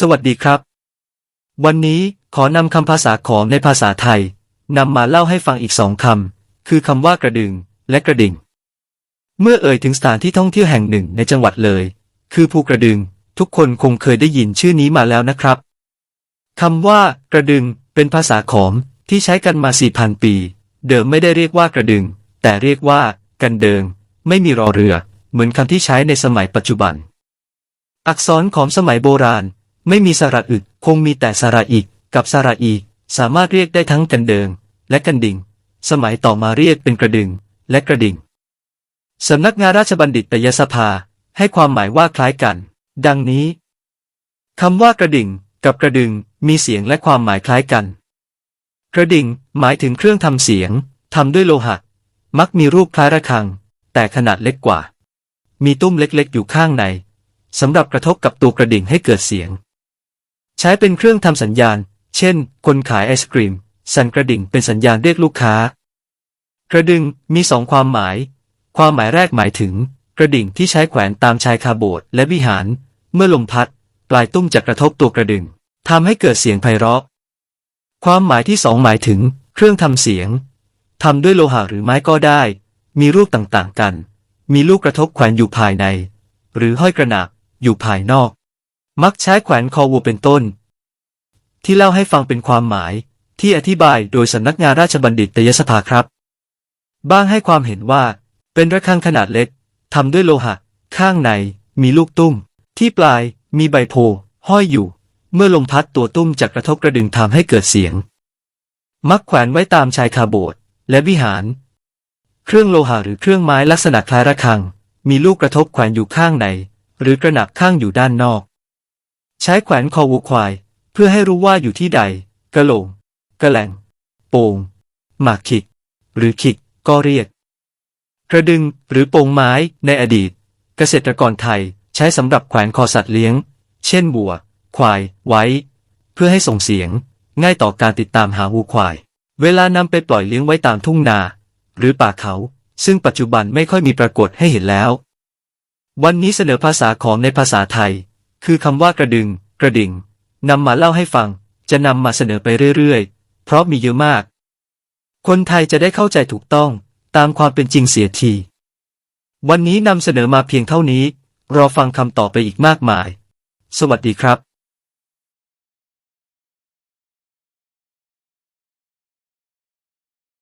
สวัสดีครับ วันนี้ขอนำคำภาษาขอมในภาษาไทยนำมาเล่าให้ฟังอีกสองคำคือคำว่ากระดึงและกระดิ่ง เมื่อเอ่ยถึงสถานที่ท่องเที่ยวแห่งหนึ่งในจังหวัดเลย คือภูกระดึง ทุกคนคงเคยได้ยินชื่อนี้มาแล้วนะครับคำว่ากระดึงเป็นภาษาขอมที่ใช้กันมาสี่พันปี เดิมไม่ได้เรียกว่ากระดึง แต่เรียกว่า กันเดิง ไม่มีรอเรือ เหมือนคำที่ใช้ในสมัยปัจจุบัน อักษรของสมัยโบราณ ไม่มีสระอึกคงมีแต่สระอีก กับสระอีก สามารถเรียกได้ทั้งกันเดิง และกันดิ่ง สมัยต่อมาเรียกเป็นกระดึง และกระดิ่งสำนักงานราชบัณฑิตยสภาให้ความหมายว่าคล้ายกัน ดังนี้คำว่ากระดิ่ง กับกระดึงมีเสียงและความหมายคล้ายกัน กระดิ่งหมายถึงเครื่องทำเสียงทำด้วยโลหะ มักมีรูปคล้ายระฆัง แต่ขนาดเล็กกว่า มีตุ้มเล็กๆ อยู่ข้างในสำหรับกระทบกับตัวกระดิ่งให้เกิดเสียง ใช้เป็นเครื่องทำสัญญาณ เช่น คนขายไอศกรีม สั่นกระดิ่งเป็นสัญญาณเรียกลูกค้า กระดึงมีสองความหมาย ความหมายแรกหมายถึง กระดิ่งที่ใช้แขวนตามชายคาโบสถ์และวิหาร เมื่อลมพัด ปลายตุ้มจะกระทบตัวกระดึงทำให้เกิดเสียงไพเราะ ความหมายที่สองหมายถึง เครื่องทำเสียงทำด้วยโลหะหรือไม้ก็ได้ มีรูปต่างๆกัน มีลูกกระทบแขวนอยู่ภายใน หรือห้อยกระหนาบอยู่ภายนอก มักใช้แขวนคอวัวเป็นต้น ที่เล่าให้ฟังเป็นความหมาย ที่อธิบายโดยสำนักงานราชบัณฑิตยสภาครับ บ้างให้ความเห็นว่า เป็นระฆังขนาดเล็กทำด้วยโลหะ ข้างในมีลูกตุ้ม ที่ปลายมีใบโพห้อยอยู่ เมื่อลมพัดตัวตุ้มจะกระทบกระดึงทำให้เกิดเสียง มักแขวนไว้ตามชายคาโบสถ์และวิหาร เครื่องโลหะหรือเครื่องไม้ลักษณะคล้ายระฆัง มีลูกกระทบแขวนอยู่ข้างใน หรือกระหนับข้างอยู่ด้านนอก ใช้แขวนคอวัวควาย เพื่อให้รู้ว่าอยู่ที่ใด กระโหลงกระแหลงโป่งหมากขิก หรือขิกก็เรียก กระดึงหรือโป่งไม้ในอดีต เกษตรกรไทยใช้สำหรับแขวนคอสัตว์เลี้ยง เช่นบัว ควาย ไว้ เพื่อให้ส่งเสียง ง่ายต่อการติดตามหาวัวควาย เวลานำไปปล่อยเลี้ยงไว้ตามทุ่งนา หรือป่าเขา ซึ่งปัจจุบันไม่ค่อยมีปรากฏให้เห็นแล้ว วันนี้เสนอภาษาของในภาษาไทย คือคำว่ากระดึง กระดิ่งนำมาเล่าให้ฟัง จะนำมาเสนอไปเรื่อยๆ เพราะมีเยอะมาก คนไทยจะได้เข้าใจถูกต้องตามความเป็นจริงเสียที วันนี้นำเสนอมาเพียงเท่านี้ รอฟังคำต่อไปอีกมากมาย สวัสดีครับ